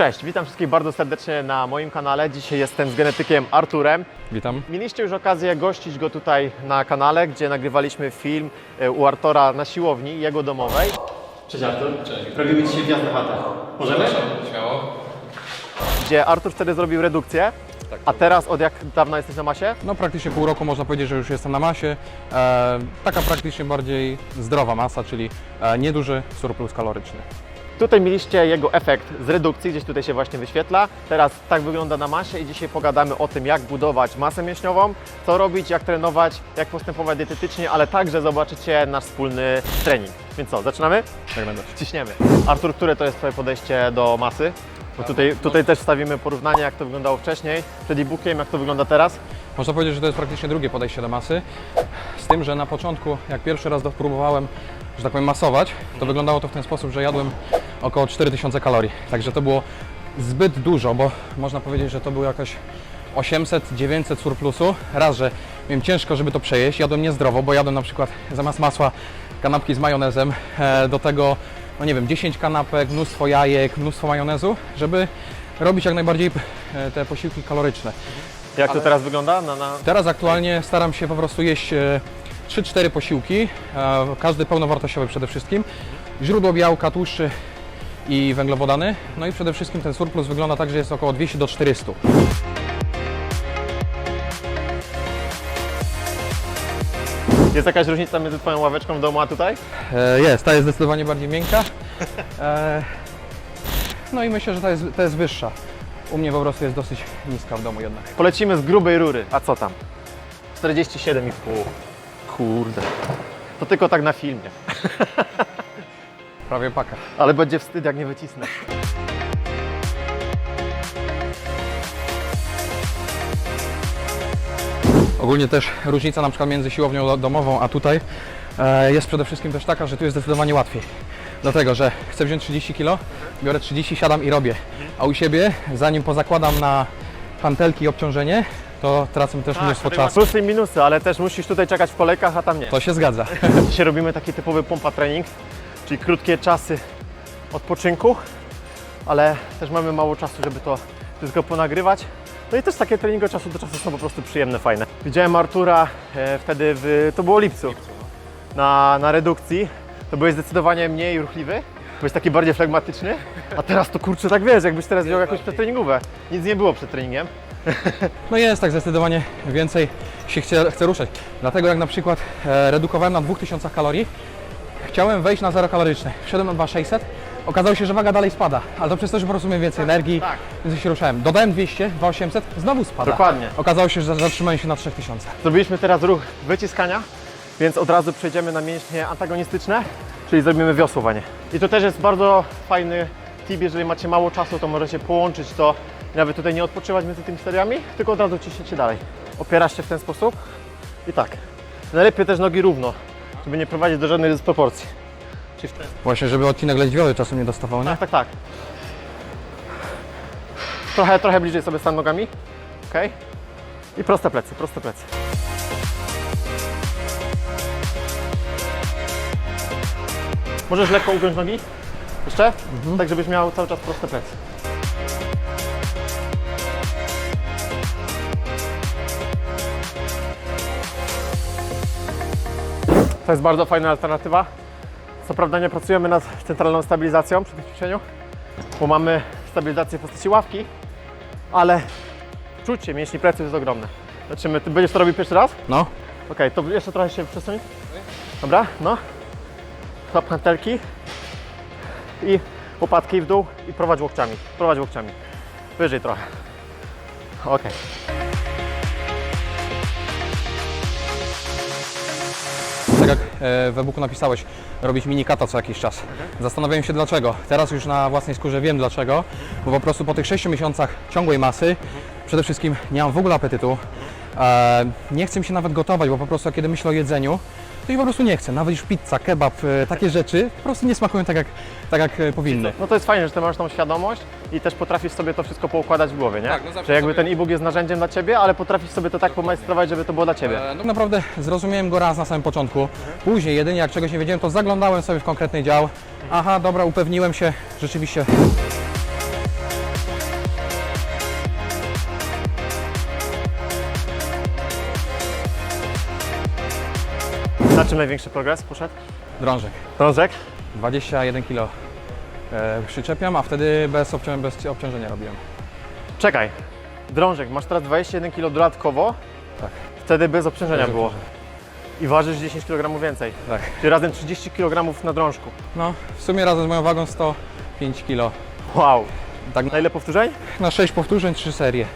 Cześć, witam wszystkich bardzo serdecznie na moim kanale. Dzisiaj jestem z genetykiem Arturem. Witam. Mieliście już okazję gościć go tutaj na kanale, gdzie nagrywaliśmy film e, u Artura na siłowni jego domowej. Cześć Artur. Cześć. Robimy dzisiaj wjazd na chatę. Możemy? Śmiało. Gdzie Artur wtedy zrobił redukcję, a teraz od jak dawna jesteś na masie? No praktycznie pół roku można powiedzieć, że już jestem na masie. E, taka praktycznie bardziej zdrowa masa, czyli e, nieduży surplus kaloryczny. Tutaj mieliście jego efekt z redukcji, gdzieś tutaj się właśnie wyświetla. Teraz tak wygląda na masie i dzisiaj pogadamy o tym, jak budować masę mięśniową, co robić, jak trenować, jak postępować dietetycznie, ale także zobaczycie nasz wspólny trening. Więc co, zaczynamy? Tak będę. Ciśniemy. Artur, które to jest Twoje podejście do masy? Bo tutaj, tutaj też wstawimy porównanie, jak to wyglądało wcześniej, przed e-bookiem, jak to wygląda teraz. Można powiedzieć, że to jest praktycznie drugie podejście do masy. Z tym, że na początku, jak pierwszy raz próbowałem, że tak powiem, masować, to wyglądało to w ten sposób, że jadłem około 4000 kalorii. Także to było zbyt dużo, bo można powiedzieć, że to było jakoś 800-900 surplusu. Raz, że miałem ciężko, żeby to przejeść. Jadłem niezdrowo, bo jadłem na przykład zamiast masła kanapki z majonezem, e, do tego, no nie wiem, 10 kanapek, mnóstwo jajek, mnóstwo majonezu, żeby robić jak najbardziej e, te posiłki kaloryczne. Jak to teraz wygląda? Na, na... Teraz aktualnie staram się po prostu jeść e, 3-4 posiłki, e, każdy pełnowartościowy przede wszystkim. Źródło białka, tłuszczy i węglowodany. No i przede wszystkim ten surplus wygląda tak, że jest około 200 do 400. Jest jakaś różnica między Twoją ławeczką w domu a tutaj? E, Jest, ta jest zdecydowanie bardziej miękka. E, No i myślę, że ta jest, ta jest wyższa. U mnie po prostu jest dosyć niska w domu jednak. Polecimy z grubej rury. A co tam? 47,5. Kurde. To tylko tak na filmie. Prawie paka. Ale będzie wstyd, jak nie wycisnę. Ogólnie też różnica na przykład między siłownią do- domową a tutaj e, jest przede wszystkim też taka, że tu jest zdecydowanie łatwiej. Dlatego, że chcę wziąć 30 kg, biorę 30, siadam i robię. A u siebie, zanim pozakładam na pantelki obciążenie, to tracę też mnóstwo tutaj ma czasu. plusy i minusy, ale też musisz tutaj czekać w kolejkach, a tam nie. To się zgadza. Dzisiaj robimy taki typowy pompa trening, czyli krótkie czasy odpoczynku, ale też mamy mało czasu, żeby to wszystko ponagrywać. No i też takie treningi od czasu do czasu są po prostu przyjemne, fajne. Widziałem Artura e, wtedy, w, to było lipcu, na, na redukcji. To byłeś zdecydowanie mniej ruchliwy, byłeś taki bardziej flegmatyczny, a teraz to kurczę tak wiesz, jakbyś teraz wziął jakąś przedtreningówę. Nic nie było przed treningiem. No jest tak, zdecydowanie więcej się chce, chce ruszać. Dlatego jak na przykład e, redukowałem na 2000 kalorii, chciałem wejść na zero kaloryczne. Wszedłem na 2600, okazało się, że waga dalej spada, ale to przez to, że po prostu miałem więcej energii, tak. więc się ruszałem. Dodałem 200, 2800, znowu spada. Dokładnie. Okazało się, że zatrzymałem się na 3000. Zrobiliśmy teraz ruch wyciskania, więc od razu przejdziemy na mięśnie antagonistyczne, czyli zrobimy wiosłowanie. I to też jest bardzo fajny tip, jeżeli macie mało czasu, to możecie połączyć to i nawet tutaj nie odpoczywać między tymi seriami, tylko od razu ciśniecie dalej. Opierasz się w ten sposób i tak. Najlepiej też nogi równo, żeby nie prowadzić do żadnej dysproporcji. Czyli w ten Właśnie, żeby odcinek lędźwiowy czasem nie dostawał, nie? tak, tak, tak. Trochę, trochę bliżej sobie stan nogami. Ok. I proste plecy, proste plecy. Możesz lekko ugiąć nogi? Jeszcze? Tak, żebyś miał cały czas proste plecy. To jest bardzo fajna alternatywa. Co prawda nie pracujemy nad centralną stabilizacją przy tym ćwiczeniu, bo mamy stabilizację w postaci ławki, ale czucie mięśni pleców jest ogromne. Zobaczymy, ty będziesz to robił pierwszy raz? No. Okej, to jeszcze trochę się przesuń. Dobra, no. Złap hantelki i łopatki w dół i prowadź łokciami. Prowadź łokciami. Wyżej trochę. Okej. Tak jak e, w e-booku napisałeś, robić mini kata co jakiś czas. Zastanawiałem się dlaczego. Teraz już na własnej skórze wiem dlaczego, bo po prostu po tych 6 miesiącach ciągłej masy, przede wszystkim nie mam w ogóle apetytu. E, nie chcę mi się nawet gotować, bo po prostu kiedy myślę o jedzeniu, to mi po prostu nie chcę. Nawet już pizza, kebab, e, takie rzeczy po prostu nie smakują tak jak, tak jak e, powinny. No to jest fajne, że ty masz tą świadomość i też potrafisz sobie to wszystko poukładać w głowie, nie? Tak, no zawsze że jakby sobie- ten e-book jest narzędziem dla Ciebie, ale potrafisz sobie to tak pomajstrować, żeby to było dla Ciebie. No naprawdę zrozumiałem go raz na samym początku. Później jedynie jak czegoś nie wiedziałem, to zaglądałem sobie w konkretny dział. Aha, dobra, upewniłem się, rzeczywiście czym największy progres poszedł? Drążek. Drążek? 21 kg e, przyczepiam, a wtedy bez, obcią bez obciążenia robiłem. Czekaj. Drążek, masz teraz 21 kg dodatkowo, Tak. wtedy bez obciążenia Bez było. obciążenia. I ważysz 10 kg więcej. Tak. Czyli razem 30 kg na drążku. No, w sumie razem z moją wagą 105 kg. Wow. Tak Na ile powtórzeń? na 6 powtórzeń, 3 serie.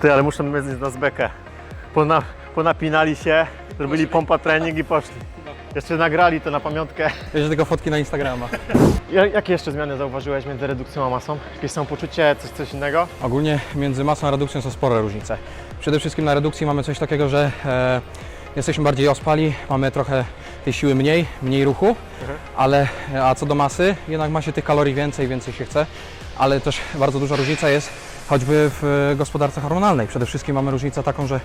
Ty, ale muszę mieć na bekę. Pona, ponapinali się, zrobili pompa trening i poszli. Jeszcze nagrali to na pamiątkę. Jeszcze tylko fotki na Instagrama. Ja- Jakie jeszcze zmiany zauważyłeś między redukcją a masą? Jakieś samopoczucie, coś, coś innego? Ogólnie między masą a redukcją są spore różnice. Przede wszystkim na redukcji mamy coś takiego, że e, jesteśmy bardziej ospali, mamy trochę tej siły mniej, mniej ruchu, ale a co do masy, jednak ma się tych kalorii więcej, więcej się chce, ale też bardzo duża różnica jest choćby w e, gospodarce hormonalnej. Przede wszystkim mamy różnicę taką, że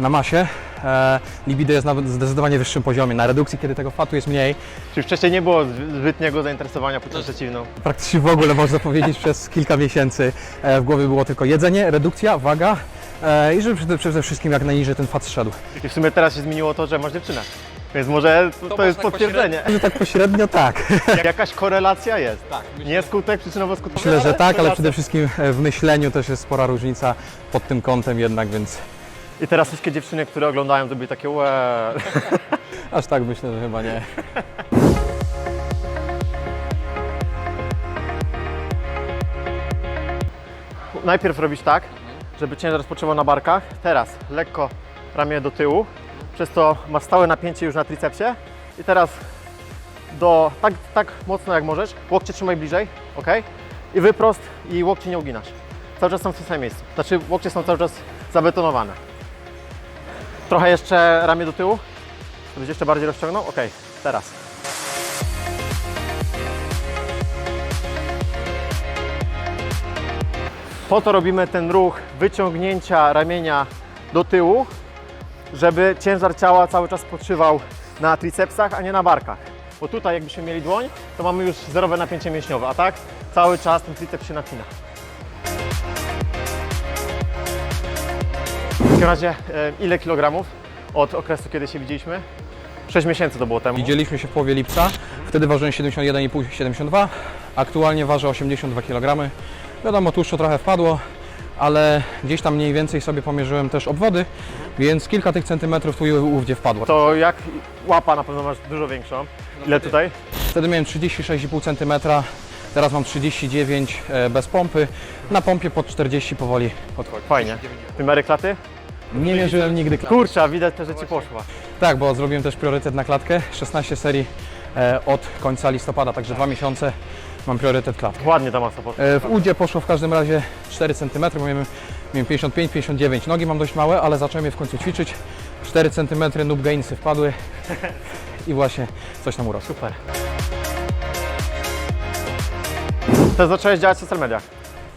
na masie e, libido jest na zdecydowanie wyższym poziomie. Na redukcji, kiedy tego fatu jest mniej, Czyli wcześniej nie było zbytniego zainteresowania płcią przeciwną. praktycznie w ogóle można powiedzieć przez kilka miesięcy e, w głowie było tylko jedzenie, redukcja, waga e, i żeby przede, przede wszystkim jak najniżej ten fat zszedł. I w sumie teraz się zmieniło to, że masz dziewczynę. Więc może to, to jest można potwierdzenie. Że tak pośrednio tak. Jakaś korelacja jest. Tak. Nie skutek przyczynowo-skutkowy. Myślę, że tak, ale przede wszystkim e, w myśleniu też jest spora różnica pod tym kątem jednak, więc I teraz wszystkie dziewczyny, które oglądają, to były takie łe. aż tak myślę, że chyba nie. Najpierw robisz tak, żeby ciężar spoczywał na barkach. Teraz lekko ramię do tyłu. Przez to masz stałe napięcie już na tricepsie. I teraz do, tak, tak mocno jak możesz. Łokcie trzymaj bliżej, ok? I wyprost i łokcie nie uginasz. Cały czas są w tym samym miejscu. Znaczy łokcie są cały czas zabetonowane. Trochę jeszcze ramię do tyłu. Żebyś jeszcze bardziej rozciągnął. Ok, teraz. Po to robimy ten ruch wyciągnięcia ramienia do tyłu, żeby ciężar ciała cały czas spoczywał na tricepsach, a nie na barkach. Bo tutaj jakbyśmy mieli dłoń, to mamy już zerowe napięcie mięśniowe, a tak cały czas ten triceps się napina. W takim razie, e, ile kilogramów od okresu, kiedy się widzieliśmy? 6 miesięcy to było temu. Widzieliśmy się w połowie lipca, wtedy ważyłem 71,5-72, aktualnie ważę 82 kg. Wiadomo, tłuszczu trochę wpadło, ale gdzieś tam mniej więcej sobie pomierzyłem też obwody, więc kilka tych centymetrów tu i ówdzie wpadło. To jak łapa na pewno masz dużo większą. Ile tutaj? Wtedy miałem 36,5 cm, teraz mam 39 e, bez pompy, na pompie pod 40 powoli podchodzi. Fajnie. Wymiary klaty? Nie mierzyłem nigdy klatki. Kurczę, widać też, że Ci poszła. Tak, bo zrobiłem też priorytet na klatkę, 16 serii e, od końca listopada, także dwa miesiące mam priorytet klatkę. Ładnie ta masa poszła. E, W udzie poszło w każdym razie 4 cm, bo miałem, miałem 55-59. Nogi mam dość małe, ale zacząłem je w końcu ćwiczyć. 4 cm noob gainsy wpadły i właśnie coś tam urosło. Super. To zacząłeś działać w social mediach.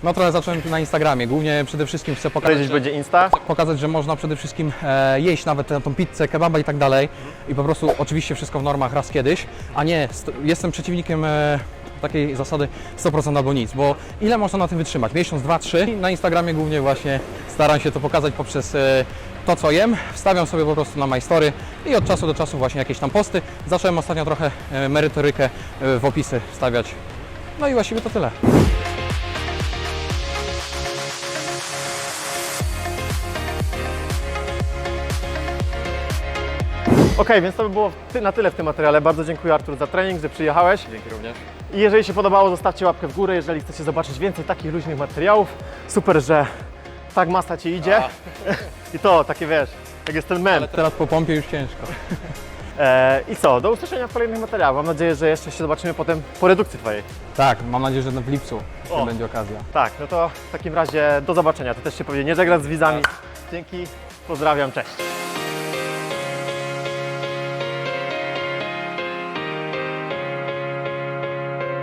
No trochę zacząłem na Instagramie, głównie przede wszystkim chcę pokazać, Gdzieś że, będzie Insta. pokazać, że można przede wszystkim e, jeść nawet tę tą pizzę, kebaba i tak dalej i po prostu oczywiście wszystko w normach raz kiedyś, a nie, st- jestem przeciwnikiem e, takiej zasady 100% albo nic, bo ile można na tym wytrzymać? Miesiąc, dwa, trzy? Na Instagramie głównie właśnie staram się to pokazać poprzez e, to, co jem, wstawiam sobie po prostu na My Story i od czasu do czasu właśnie jakieś tam posty. Zacząłem ostatnio trochę e, merytorykę e, w opisy wstawiać. No i właściwie to tyle. Ok, więc to by było na tyle w tym materiale. Bardzo dziękuję Artur za trening, że przyjechałeś. Dzięki również. I jeżeli się podobało, zostawcie łapkę w górę, jeżeli chcecie zobaczyć więcej takich luźnych materiałów. Super, że tak masa Ci idzie. I to, takie wiesz, jak jest ten mem. Teraz po pompie już ciężko. E, I co, do usłyszenia w kolejnych materiałach. Mam nadzieję, że jeszcze się zobaczymy potem po redukcji Twojej. Tak, mam nadzieję, że w lipcu O. będzie okazja. Tak, no to w takim razie do zobaczenia. To też się pewnie nie żegnać z widzami. Dzięki, pozdrawiam, cześć.